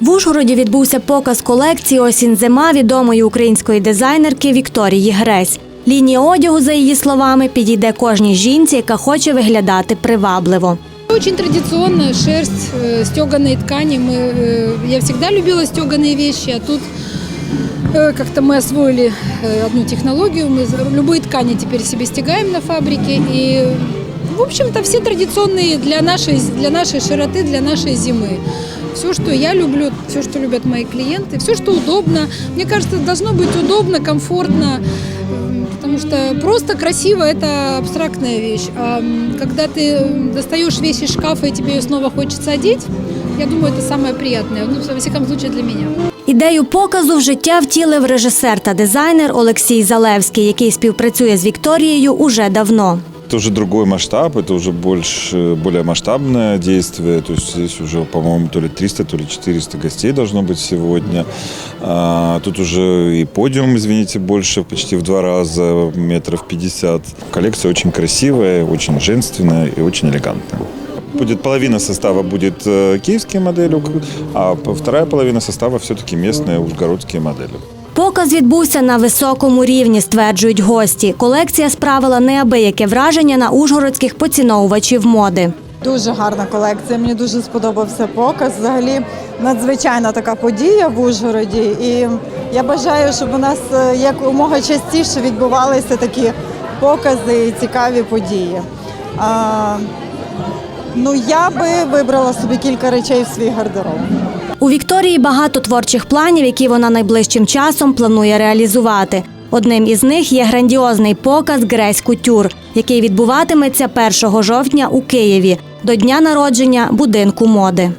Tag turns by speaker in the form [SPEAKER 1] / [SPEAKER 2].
[SPEAKER 1] В Ужгороді відбувся показ колекції Осінь-зима відомої української дизайнерки Вікторії Гресь. Лінія одягу, за її словами, підійде кожній жінці, яка хоче виглядати привабливо.
[SPEAKER 2] Очень традиционная шерсть, э, стеганые ткани. Мы, э, я всегда любила стеганые вещи, а тут э, как-то мы освоили э, одну технологию. Мы за- любые ткани теперь себе стягаем на фабрике. И, в общем-то, все традиционные для нашей, для нашей широты, для нашей зимы. Все, что я люблю, все, что любят мои клиенты, все, что удобно. Мне кажется, должно быть удобно, комфортно. М, Потому что просто красиво – это абстрактная вещь. А м, когда ты м, достаешь вещь из шкафа и тебе ее снова хочется одеть, я думаю, это самое приятное. Ну, во всяком случае, для меня.
[SPEAKER 1] Ідею показу в життя втілив режисер та дизайнер Олексій Залевський, який співпрацює з Вікторією уже давно.
[SPEAKER 3] Это уже другой масштаб, это уже больше, более масштабное действие. То есть здесь уже, по-моему, то ли 300, то ли 400 гостей должно быть сегодня. А, тут уже и подиум, извините, больше, почти в два раза, метров 50. Коллекция очень красивая, очень женственная и очень элегантная. Будет половина состава будет э, киевские модели, а вторая половина состава все-таки местные ужгородские модели.
[SPEAKER 1] Показ відбувся на високому рівні, стверджують гості. Колекція справила неабияке враження на ужгородських поціновувачів моди.
[SPEAKER 4] Дуже гарна колекція. Мені дуже сподобався показ. Взагалі надзвичайна така подія в Ужгороді. І я бажаю, щоб у нас е, якомога частіше відбувалися такі покази і цікаві події. А, ну я би вибрала собі кілька речей в свій гардероб.
[SPEAKER 1] У Вікторії багато творчих планів, які вона найближчим часом планує реалізувати. Одним із них є грандіозний показ Гресь Кутюр, який відбуватиметься 1 жовтня у Києві до дня народження будинку моди.